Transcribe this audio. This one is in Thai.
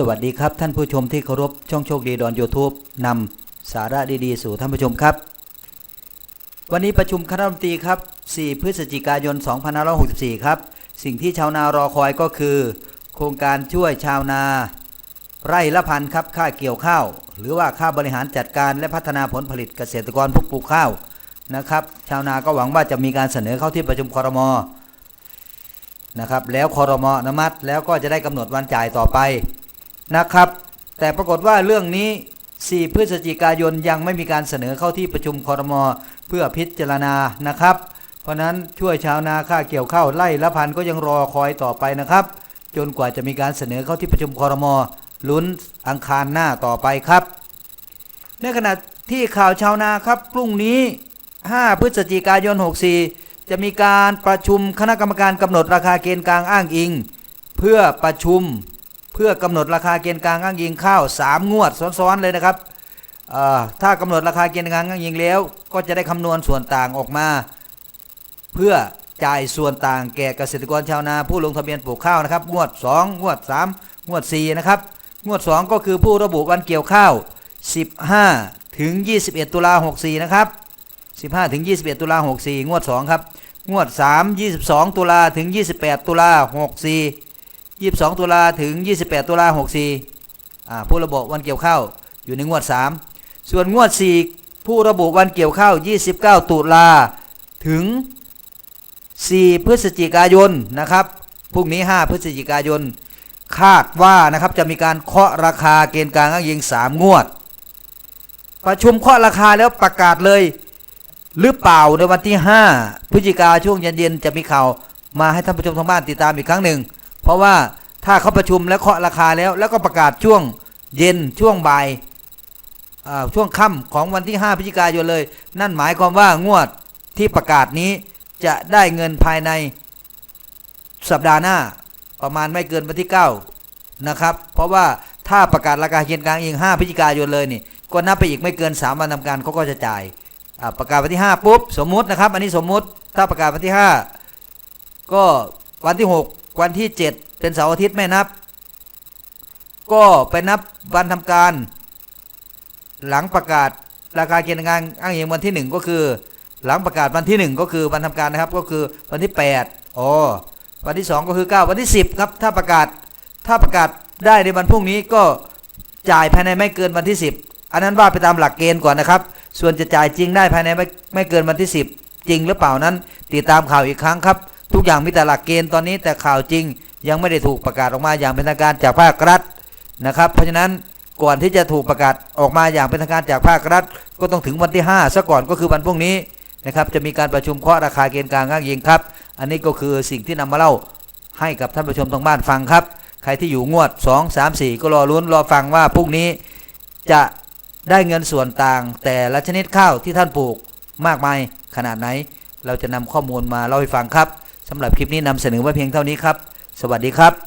สวัสดีครับท่านผู้ชมที่เคารพช่องโชคดีดอนยูทูบนำสาระดีๆ สู่ท่านผู้ชมครับ วันนี้ประชุมคณะรัฐมนตรีครับ 4 พฤศจิกายน 2564 ครับ สิ่งที่ชาวนารอคอยก็คือ โครงการช่วยชาวนา ไร่ละพันครับค่าเกี่ยวข้าว หรือว่าค่าบริหารจัดการและพัฒนาผลผลิตเกษตรกรผู้ปลูกข้าวนะครับ ชาวนาก็หวังว่าจะมีการเสนอเข้าที่ประชุมคอรมอนะครับแล้วคอรมออนุมัติแล้วก็จะได้กำหนดวันจ่ายต่อไป นะครับ แต่ปรากฏว่าเรื่องนี้ 4 พฤศจิกายนยังไม่มีการเสนอเข้าที่ประชุมคอรมอเพื่อพิจารณานะครับ เพราะนั้นช่วยชาวนาค่าเกี่ยวข้าวไล่ละพันก็ยังรอคอยต่อไปนะครับ จนกว่าจะมีการเสนอเข้าที่ประชุมคอรมอลุ้นอังคารหน้าต่อไปครับ ในขณะที่ข่าวชาวนาครับพรุ่งนี้ 5 พฤศจิกายน 64 จะมีการประชุมคณะกรรมการกำหนดราคาเกณฑ์กลางอ้างอิง เพื่อประชุม เพื่อกำหนดราคาเกณฑ์กลางอ้างอิงข้าว 3 งวดซ้อนๆเลยนะครับถ้ากำหนดราคาเกณฑ์กลางอ้างอิงแล้ว ก็จะได้คำนวณส่วนต่างออกมา เพื่อจ่ายส่วนต่างแก่เกษตรกรชาวนาผู้ลงทะเบียนปลูกข้าวนะครับ งวด 2 งวด 3 งวด 4 นะครับ งวด 2 ก็คือผู้ระบุวันเกี่ยวข้าว 15 ถึง 21 ตุลา64 นะครับ 15 ถึง 21 ตุลา64 งวด 2 ครับ งวด 3 22 ตุลาถึง 28 ตุลา64 22ตุลาถึง28ตุลา64อ่าผู้ระบุวันเกี่ยวข้าวอยู่ในงวด3ส่วนงวด4ผู้ระบุวันเกี่ยวข้าว29ตุลาถึง4พฤศจิกายนนะครับพรุ่งนี้5พฤศจิกายนคาดว่านะครับจะมีการเคาะราคาเกณฑ์กลางอ้างอิง3งวด ประชุมเคาะราคาแล้วประกาศเลยหรือเปล่าในวันที่ 5 พฤศจิกาช่วงเย็นๆจะมีข่าวมาให้ท่านผู้ชมทางบ้านติดตามอีกครั้งหนึ่ง เพราะว่าถ้าเขาประชุมแล้วเคาะราคาแล้ว แล้วก็ประกาศช่วงเย็นช่วงบ่ายช่วงค่ำของวันที่ 5พฤศจิกายนเลย นั่นหมายความว่างวดที่ประกาศนี้จะได้เงินภายในสัปดาห์หน้า ประมาณไม่เกินวันที่ 9 นะครับ เพราะว่าถ้าประกาศราคาเคียนกลางเอง 5พฤศจิกายนเลยนี่ก็นับไปอีกไม่เกิน 3 วันทำการเขาก็จะจ่ายประกาศวันที่ 5 ปุ๊บ สมมุตินะครับ อันนี้สมมุติถ้าประกาศวันที่ 5 ก็วันที่ 6 วันที่ 7 เป็นเสาร์อาทิตย์ไม่นับ ก็ไปนับวันทำการ หลังประกาศราคาเกณฑ์งานอ้างอิงวันที่ 1 ก็คือ หลังประกาศวันที่ 1 ก็คือวันทำการนะครับ ก็คือวันที่8อ๋อวันที่ 2 ก็คือ 9 วันที่ 10 ครับ ถ้าประกาศถ้าประกาศได้ในวันพรุ่งนี้ก็จ่ายภายในไม่เกินวันที่ 10 อันนั้นว่าไปตามหลักเกณฑ์ก่อนนะครับ ส่วนจะจ่ายจริงได้ภายในไม่ไม่เกินวันที่ 10 จริงหรือเปล่านั้น ติดตามข่าวอีกครั้งครับ ทุกอย่างมีแต่หลักเกณฑ์ตอนนี้แต่ข่าวจริง ยังไม่ได้ถูกประกาศออกมาอย่างเป็นทางการจากภาครัฐนะครับ เพราะฉะนั้นก่อนที่จะถูกประกาศออกมาอย่างเป็นทางการจากภาครัฐ ก็ต้องถึงวันที่5ซะก่อนก็คือวันพรุ่งนี้นะครับจะมีการประชุมเคาะราคาเกณฑ์กลางอ้างอิงครับ อันนี้ก็คือสิ่งที่นำมาเล่าให้กับท่านผู้ชมทางบ้านฟังครับ ใครที่อยู่งวด 2 3 4 ก็รอลุ้นรอฟังว่าพรุ่งนี้จะได้เงินส่วนต่างแต่ละชนิดข้าวที่ท่านปลูกมากมายขนาดไหน เราจะนำข้อมูลมาเล่าให้ฟังครับ สำหรับคลิปนี้นำเสนอไว้เพียงเท่านี้ครับ สวัสดีครับ